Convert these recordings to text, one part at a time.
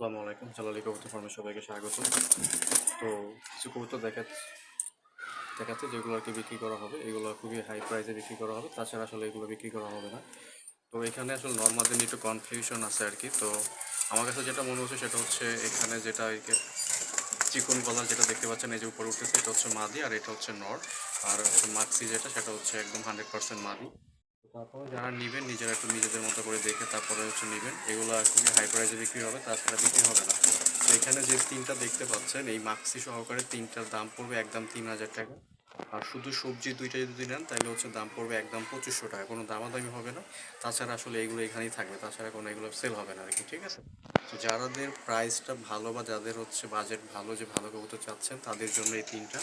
আসসালামু আলাইকুম জালালি কবুতর ফার্মে সবাইকে স্বাগত। তো কিছু কবুতর দেখা দেখাচ্ছে যেগুলো আর কি বিক্রি করা হবে। এগুলো খুবই হাই প্রাইসে বিক্রি করা হবে। তাছাড়া আসলে এগুলো বিক্রি করা হবে না। তো এখানে আসলে নর্মাদের নিয়ে একটু কনফিউশন আছে আর কি। তো আমার কাছে যেটা মনে হচ্ছে সেটা হচ্ছে এখানে যেটা চিকন গলার যেটা দেখতে পাচ্ছেন, এই যে উপরে উঠতেছে, এটা হচ্ছে মাদি আর এটা হচ্ছে নর। আর মাক্সি যেটা, সেটা হচ্ছে একদম হান্ড্রেড পার্সেন্ট মাদি। তারপরে যারা নেবেন নিজেরা একটু নিজেদের মতো করে দেখে তারপরে হচ্ছে নেবেন। এগুলো খুবই হাই প্রাইসে বিক্রি হবে তাছাড়া বিক্রি হবে না। তো এখানে যে তিনটা দেখতে পাচ্ছেন এই মাক্সি সহকারে তিনটার দাম পড়বে একদম তিন হাজার টাকা। আর শুধু সবজি দুইটা যদি নেন, তাহলে হচ্ছে দাম পড়বে একদম পঁচিশশো টাকা। কোনো দামাদামি হবে না। তাছাড়া আসলে এগুলো এখানেই থাকবে। তাছাড়া কোনো এগুলো সেল হবে না আর কি, ঠিক আছে? তো যাদের প্রাইসটা ভালো বা যাদের হচ্ছে বাজেট ভালো, যে ভালো কবুতর চাচ্ছেন, তাদের জন্য এই তিনটা।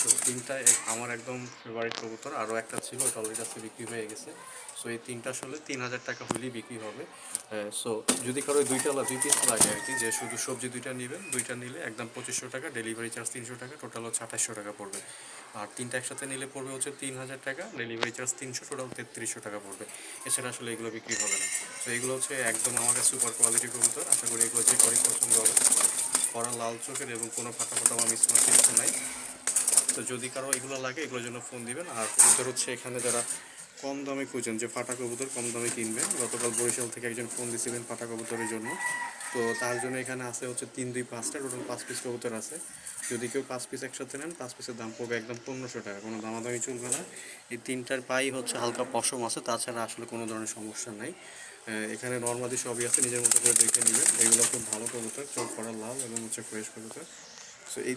তো তিনটা আমার একদম ফেভারিট কবুতর। আরও একটা ছিল, ওটা অলরেডি আজকে বিক্রি হয়ে গেছে। সো এই তিনটা আসলে তিন হাজার টাকা হলেই বিক্রি হবে। সো যদি কারও দুইটা দুই পিস লাগে আর কি, যে শুধু সবজি দুইটা নেবেন, দুইটা নিলে একদম পঁচিশশো টাকা ডেলিভারি চার্জ তিনশো টাকা টোটাল হচ্ছে আঠাশশো টাকা পড়বে। আর তিনটা একসাথে নিলে পড়বে হচ্ছে তিন হাজার টাকা ডেলিভারি চার্জ তিনশো টোটাল তেত্রিশশো টাকা পড়বে। এছাড়া আসলে এগুলো বিক্রি হবে না। তো এগুলো হচ্ছে একদম আমার সুপার কোয়ালিটি কবুতর আশা করি এগুলো যে করি পছন্দ হবে। করা লাল চোখের এবং কোনো ফাটা ফাটা বা মিসমার কিছু নাই। তো যদি কারও এগুলো লাগে, এগুলোর জন্য ফোন দিবেন। আর কবুতর হচ্ছে এখানে যারা কম দামে খুঁজেন, যে ফাটা কবুতর কম দামে কিনবেন। গতকাল বরিশাল থেকে একজন ফোন দিয়েছিলেন ফাটা কবুতরের জন্য। তো তার জন্য এখানে আছে হচ্ছে তিন, দুই, পাঁচটা। টোটাল পাঁচ পিস কবুতর আছে। যদি কেউ পাঁচ পিস একসাথে নেন, পাঁচ পিসের দাম পড়বে একদম পনেরোশো টাকা। কোনো দামাদামি চলবে না। এই তিনটার পাই হচ্ছে হালকা পশম আছে, তাছাড়া আসলে কোনো ধরনের সমস্যা নাই। এখানে নর্মালি সবই আছে, নিজের মতো করে দেখে নেবেন। এগুলো খুব ভালো কবুতর, চোখ করা লাল এবং হচ্ছে ফ্রেশ কবুতর। সো এই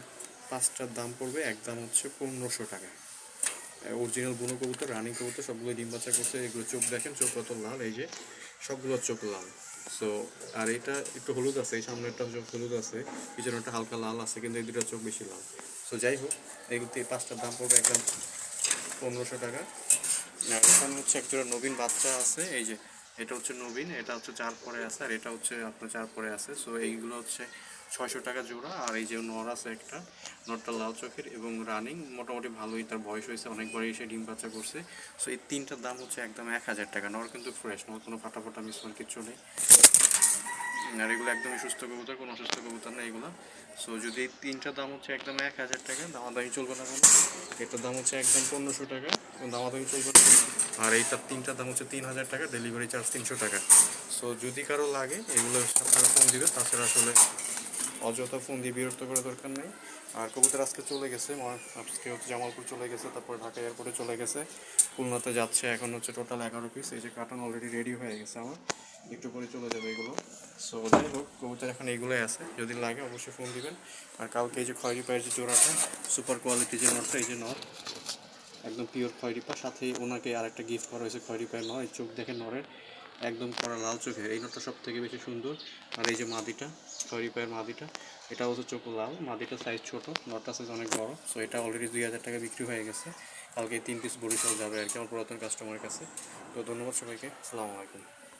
পাঁচটার দাম পড়বে একদম হচ্ছে পনেরোশো টাকা। অরিজিনাল বুনো কবুতর রানিং কবুতর সবগুলো ডিম বাচ্চা করছে। এগুলো চোখ দেখেন, চোখ কত লাল, এই যে সবগুলো চোখ লাল। সো আর এটা একটু হলুদ আছে, এই সামনেরটা চোখ হলুদ আছে পিছনেরটা হালকা লাল আছে, কিন্তু এই দুটো চোখ বেশি লাল। সো যাই হোক এগুলো এই পাঁচটার দাম পড়বে একদম পনেরোশো টাকা। আর এখানে হচ্ছে একজোড়া নবীন বাচ্চা আছে, এই যে এটা হচ্ছে নবীন, এটা হচ্ছে চার পরে আছে, আর এটা হচ্ছে আপনার চার পরে আছে। সো এইগুলো হচ্ছে ছয়শো টাকা জোড়া, আর এই যে নর আছে একটা, নরটা লাল চোখের এবং রানিং মোটামুটি ভালোই তার বয়স হয়েছে অনেকবার এসে ডিম বাচ্চা করছে। সো এই তিনটার দাম হচ্ছে একদম এক হাজার টাকা। নর কিন্তু ফ্রেশ নর কোনো ফাটা ফাটা মিসমান কিচ্ছু নেই। আর এগুলো একদমই সুস্থ কবুতর, কোনো অসুস্থ কবুতর না এগুলো। সো যদি এই তিনটার দাম হচ্ছে একদম এক হাজার টাকা, দামাদামি চলবে না কোনো। এটার দাম হচ্ছে একদম পনেরোশো টাকা দামাদামি চলবে না। আর এইটার তিনটার দাম হচ্ছে তিন হাজার টাকা ডেলিভারি চার্জ তিনশো টাকা। সো যদি কারও লাগে, এগুলো আপনারা ফোন দিবে, তাছাড়া আসলে অযথা ফোন দিয়ে বিরক্ত করার দরকার নেই। আর কবুতর আজকে চলে গেছে আজকে হচ্ছে জামালপুর চলে গেছে, তারপর ঢাকা এয়ারপোর্টে চলে গেছে। খুলনাতে যাচ্ছে এখন হচ্ছে টোটাল এগারো পিস এই যে কার্টন অলরেডি রেডি হয়ে গেছে আমার। একটু পরে চলে যাবে এগুলো। সো যাই হোক, কবুতর এখন এগুলোই আছে। যদি লাগে অবশ্যই ফোন দিবেন। আর কালকে এই যে খয়েরি পায়ের যে জোড়াটা সুপার কোয়ালিটি যে নটটা, এই যে নট, একদম পিওর খয়েরি পা সাথে ওনাকে আর একটা গিফট করা হয়েছে খয়েরি পায়ের নয় চোখ দেখে নরের একদম কড়া লাল চোখের। এই নটটা সব থেকে বেশি সুন্দর। আর এই যে মাদিটা, সরি পায়ের মাদিটা এটা হচ্ছে চোখ লাল। মাদিটা সাইজ ছোট, নটটা সাইজ অনেক বড়। সো এটা অলরেডি দুই হাজার টাকা বিক্রি হয়ে গেছে। কালকে তিন পিস বরিশাল যাবে আর কি আমার পুরাতন কাস্টমারের কাছে। তো ধন্যবাদ সবাইকে। আসসালামু আলাইকুম।